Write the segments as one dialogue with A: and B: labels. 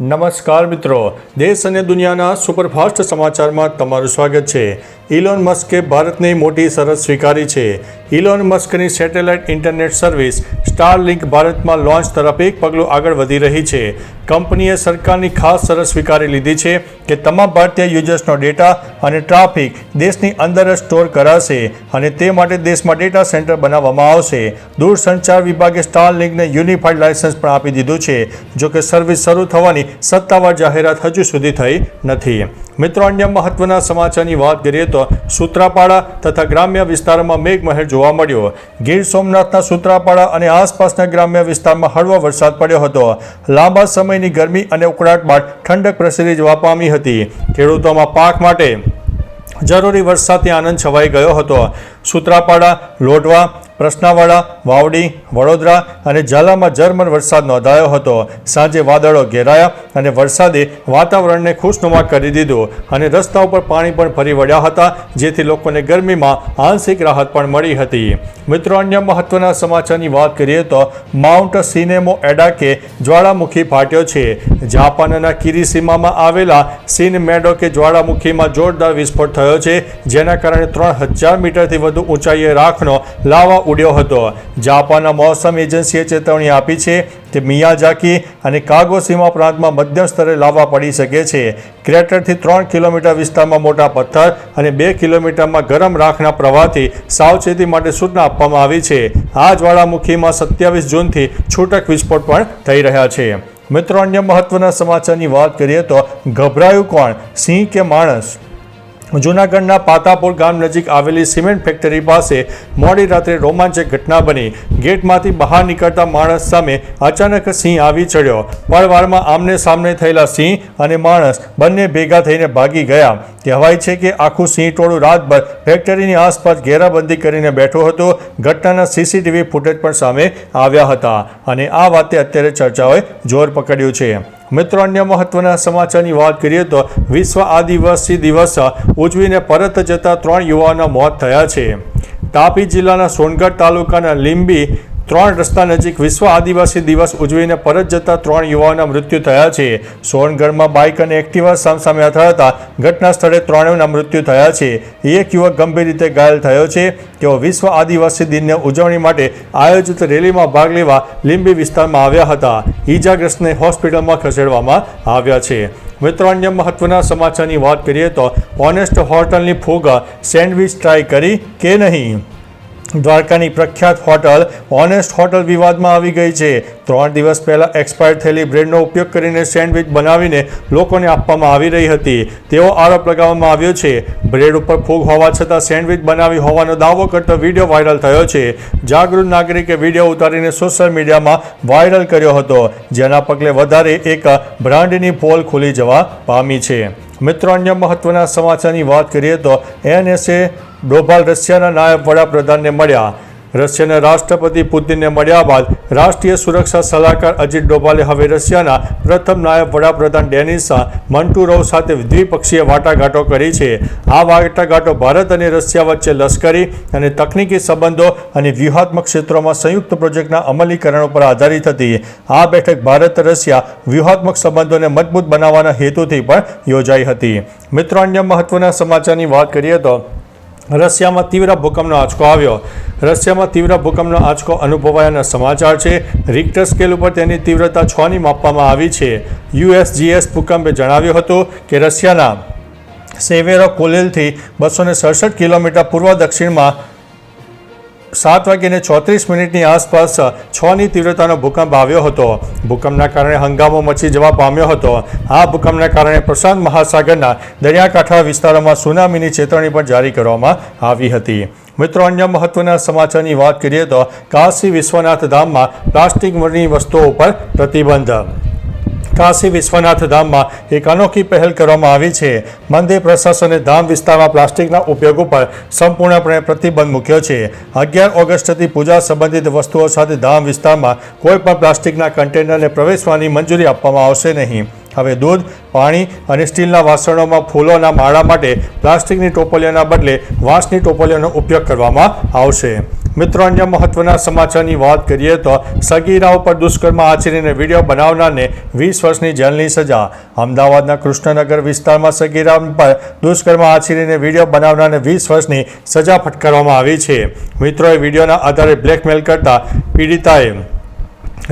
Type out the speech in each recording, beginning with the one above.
A: નમસ્કાર મિત્રો. દેશ અને દુનિયાના સુપરફાસ્ટ સમાચારમાં તમારું સ્વાગત છે. ઇલોન મસ્કે ભારતની મોટી સરસ સ્વીકારી છે. ઇલોન મસ્કની satellite internet service Starlink ભારતમાં લોન્ચ તરફ એક પગલું આગળ વધી રહી છે. કંપનીએ સરકારની ખાસ શરત સ્વીકારી લીધી છે કે તમામ ભારતીય યુઝર્સનો ડેટા અને ટ્રાફિક દેશની અંદર જ સ્ટોર કરાશે અને તે માટે દેશમાં ડેટા સેન્ટર બનાવવામાં આવશે. દૂરસંચાર વિભાગે સ્ટાર લિંકને યુનિફાઈડ લાયસન્સ પણ આપી દીધું છે જો કે સર્વિસ શરૂ થવાની સત્તાવાર જાહેરાત હજુ સુધી થઈ નથી. મિત્રો, અન્ય મહત્વના સમાચારની વાત કરીએ તો સૂત્રાપાડા તથા ગ્રામ્ય વિસ્તારોમાં મેઘમહેર જોવા મળ્યો. ગીર સોમનાથના સુત્રાપાડા અને આસપાસના ગ્રામ્ય વિસ્તારમાં હળવો વરસાદ પડ્યો હતો. લાંબા સમયની ગરમી અને ઉકળાટ બાદ ઠંડક પ્રસરી જવા પામી હતી. ખેડૂતોમાં પાક માટે જરૂરી વરસાદથી આનંદ છવાઈ ગયો હતો. સુત્રાપાડા, લોઢવા પ્રશ્નાવાડા વાવડી, વડોદરા અને ઝાલામાં ઝરમર વરસાદ નોંધાયો હતો. સાંજે વાદળો ઘેરાયા અને વરસાદે વાતાવરણને ખુશનુમા કરી દીધું અને રસ્તા ઉપર પાણી પણ ફરી વળ્યા હતા, જેથી લોકોને ગરમીમાં આંશિક રાહત પણ મળી હતી. મિત્રો, અન્ય મહત્વના સમાચારની વાત કરીએ તો માઉન્ટ સિનેમો એડાકે જ્વાળામુખી ફાટ્યો છે. જાપાનના કિરીસીમામાં આવેલા સિન મેડોકે જ્વાળામુખીમાં જોરદાર વિસ્ફોટ થયો છે, જેના કારણે ત્રણ હજાર મીટરથી વધુ ઊંચાઈએ રાખનો લાવા ઉડ્યો હતો. જાપાનના મોસમ એજન્સીએ ચેતવણી આપી છે કે મિયાજાકી અને કાગોસીમા પ્રાંતમાં મધ્યમ સ્તરે લાવવા પડી શકે છે. ક્રેટરથી ત્રણ કિલોમીટર વિસ્તારમાં મોટા પથ્થર અને બે કિલોમીટરમાં ગરમ રાખના પ્રવાહથી સાવચેતી માટે સૂચના આપવામાં આવી છે. આ જ્વાળામુખીમાં સત્યાવીસ જૂનથી છૂટક વિસ્ફોટ પણ થઈ રહ્યા છે. મિત્રો, અન્ય મહત્વના સમાચારની વાત કરીએ તો ગભરાયું કોણ? સિંહ કે માણસ? જૂનાગઢના પાતાપુર ગામ નજીક આવેલી સિમેન્ટ ફેક્ટરી પાસે મોડી રાત્રે રોમાંચક ઘટના બની. ગેટમાંથી બહાર નીકળતા માણસ સામે અચાનક સિંહ આવી ચડ્યો. પળવારમાં આમને સામને થયેલા સિંહ અને માણસ બંને ભેગા થઈને ભાગી ગયા. કહેવાય છે કે આખું સિંહ ટોળું રાતભર ફેક્ટરીની આસપાસ ઘેરાબંધી કરીને બેઠો હતો. ઘટનાના સીસીટીવી ફૂટેજ પણ સામે આવ્યા હતા અને આ વાતે અત્યારે ચર્ચાઓએ જોર પકડ્યું છે. મિત્રો, અન્ય મહત્વના સમાચારની વાત કરીએ તો વિશ્વ આદિવાસી દિવસ ઉજવીને પરત જતા ત્રણ યુવાનોના મોત થયા છે. તાપી જિલ્લાના સોનગઢ તાલુકાના લીંબી ત્રણ રસ્તા નજીક વિશ્વ આદિવાસી દિવસ ઉજવીને પરત જતા ત્રણ યુવાઓના મૃત્યુ થયા છે. સોનગઢમાં બાઇક અને એક્ટિવા સામસામે અથડાતા ઘટના સ્થળે ત્રણેયના મૃત્યુ થયા છે. એક યુવક ગંભીર રીતે ઘાયલ થયો છે. તેઓ વિશ્વ આદિવાસી દિનની ઉજવણી માટે આયોજિત રેલીમાં ભાગ લેવા લીંબી વિસ્તારમાં આવ્યા હતા. ઈજાગ્રસ્તને હોસ્પિટલમાં ખસેડવામાં આવ્યા છે. મિત્રો, અન્ય મહત્વના સમાચારની વાત કરીએ તો ઓનેસ્ટ હોટલની ફૂગ સેન્ડવિચ ટ્રાય કરી કે નહીં? દ્વારકાની પ્રખ્યાત હોટલ ઓનેસ્ટ હોટલ વિવાદમાં આવી ગઈ છે. ત્રણ દિવસ પહેલાં એક્સપાયર થયેલી બ્રેડનો ઉપયોગ કરીને સેન્ડવિચ બનાવીને લોકોને આપવામાં આવી રહી હતી. તેવો આરોપ લગાવવામાં આવ્યો છે. બ્રેડ ઉપર ફૂગ હોવા છતાં સેન્ડવિચ બનાવી હોવાનો દાવો કરતો વીડિયો વાયરલ થયો છે. જાગૃત નાગરિકે વીડિયો ઉતારીને સોશિયલ મીડિયામાં વાયરલ કર્યો હતો. જેના પગલે વધારે એક બ્રાન્ડની પોલ ખુલી જવા પામી છે. મિત્રો અન્ય મહત્વના સમાચારની વાત કરીએ તો એનએસએ ડોભાલ રશિયાના નાયબ વડાપ્રધાનને મળ્યા. રશિયાના રાષ્ટ્રપતિ પુતિનને મળ્યા બાદ રાષ્ટ્રીય સુરક્ષા સલાહકાર અજીત ડોભાલે હવે રશિયાના પ્રથમ નાયબ વડાપ્રધાન ડેનિસા મંટુરોવ સાથે દ્વિપક્ષીય વાટાઘાટો કરી છે. આ વાટાઘાટો ભારત અને રશિયા વચ્ચે લશ્કરી અને તકનીકી સંબંધો અને વ્યૂહાત્મક ક્ષેત્રોમાં સંયુક્ત પ્રોજેક્ટના અમલીકરણ પર આધારિત હતી. આ બેઠક ભારત રશિયા વ્યૂહાત્મક સંબંધોને મજબૂત બનાવવાના હેતુથી પણ યોજાઈ હતી. મિત્રો, અન્ય મહત્વના સમાચારની વાત કરીએ તો રશિયામાં તીવ્ર ભૂકંપનો આંચકો આવ્યો. રશિયામાં તીવ્ર ભૂકંપનો આંચકો અનુભવાયાના સમાચાર છે. રિક્ટર સ્કેલ ઉપર તેની તીવ્રતા છની માપવામાં આવી છે. યુએસજીએસ ભૂકંપે જણાવ્યું હતું કે રશિયાના સેવેરો કોલેલથી બસો સડસઠ કિલોમીટર પૂર્વ દક્ષિણમાં સાત વાગ્યાને ચોત્રીસ મિનિટની આસપાસ છની તીવ્રતાનો ભૂકંપ આવ્યો હતો. ભૂકંપના કારણે હંગામો મચી જવા પામ્યો હતો. આ ભૂકંપના કારણે પ્રશાંત મહાસાગરના દરિયાકાંઠા વિસ્તારોમાં સુનામીની ચેતવણી પણ જારી કરવામાં આવી હતી. મિત્રો, અન્ય મહત્વના સમાચારની વાત કરીએ તો કાશી વિશ્વનાથ ધામમાં પ્લાસ્ટિક મરની વસ્તુઓ ઉપર પ્રતિબંધ. કાશી વિશ્વનાથ ધામમાં એક અનોખી પહેલ કરવામાં આવી છે. મંદિર પ્રશાસને ધામ વિસ્તારમાં પ્લાસ્ટિકના ઉપયોગ ઉપર સંપૂર્ણપણે પ્રતિબંધ મૂક્યો છે. અગિયાર ઓગસ્ટથી પૂજા સંબંધિત વસ્તુઓ સાથે ધામ વિસ્તારમાં કોઈ પણ પ્લાસ્ટિકના કન્ટેનરને પ્રવેશવાની મંજૂરી આપવામાં આવશે નહીં. હવે દૂધ, પાણી અને સ્ટીલના વાસણોમાં ફૂલોના માળા માટે પ્લાસ્ટિકની ટોપલીઓના બદલે વાંસની ટોપલીઓનો ઉપયોગ કરવામાં આવશે. મિત્રો, અન્ય મહત્વના સમાચારની વાત કરીએ તો સગીરા ઉપર દુષ્કર્મ આચરીને વીડિયો બનાવનારને વીસ વર્ષની જેલની સજા. અમદાવાદના કૃષ્ણનગર વિસ્તારમાં સગીરા પર દુષ્કર્મ આચરીને વીડિયો બનાવનારને વીસ વર્ષની સજા ફટકારવામાં આવી છે. મિત્રોએ વિડીયોના આધારે બ્લેકમેલ કરતા પીડિતાએ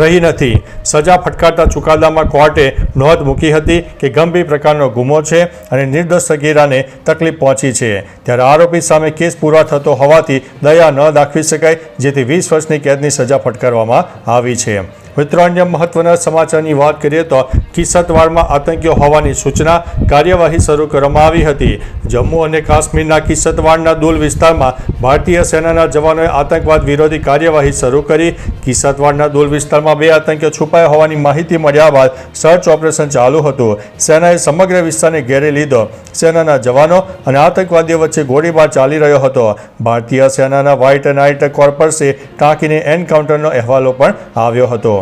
A: રહી નથી. સજા ફટકારતા ચુકાદામાં કોર્ટે નોંધ મૂકી હતી કે ગંભીર પ્રકારનો ગુમો છે અને નિર્દોષ સગીરાને તકલીફ પહોંચી છે. ત્યારે આરોપી સામે કેસ પૂરા થતો હોવાથી દયા ન દાખવી શકાય, જેથી વીસ વર્ષની કેદની સજા ફટકારવામાં આવી છે. મિત્રો અન્ય મહત્વના સમાચારની વાત કરીએ તો કિસ્સતવાડમાં આતંકીઓ હોવાની સૂચના કાર્યવાહી શરૂ કરવામાં આવી હતી. જમ્મુ અને કાશ્મીરના કિસ્સતવાડના દુલ વિસ્તારમાં ભારતીય સેનાના જવાનોએ આતંકવાદ વિરોધી કાર્યવાહી શરૂ કરી. કિસ્સતવાડના દુલ વિસ્તારમાં બે આતંકીઓ છુપાયા હોવાની માહિતી મળ્યા બાદ સર્ચ ઓપરેશન ચાલુ હતું. સેનાએ સમગ્ર વિસ્તારને ઘેરી લીધો. સેનાના જવાનો અને આતંકવાદીઓ વચ્ચે ગોળીબાર ચાલી રહ્યો હતો. ભારતીય સેનાના વ્હાઇટ નાઇટ કોર્પસે ટાંકીને એન્કાઉન્ટરનો અહેવાલો પણ આવ્યો હતો.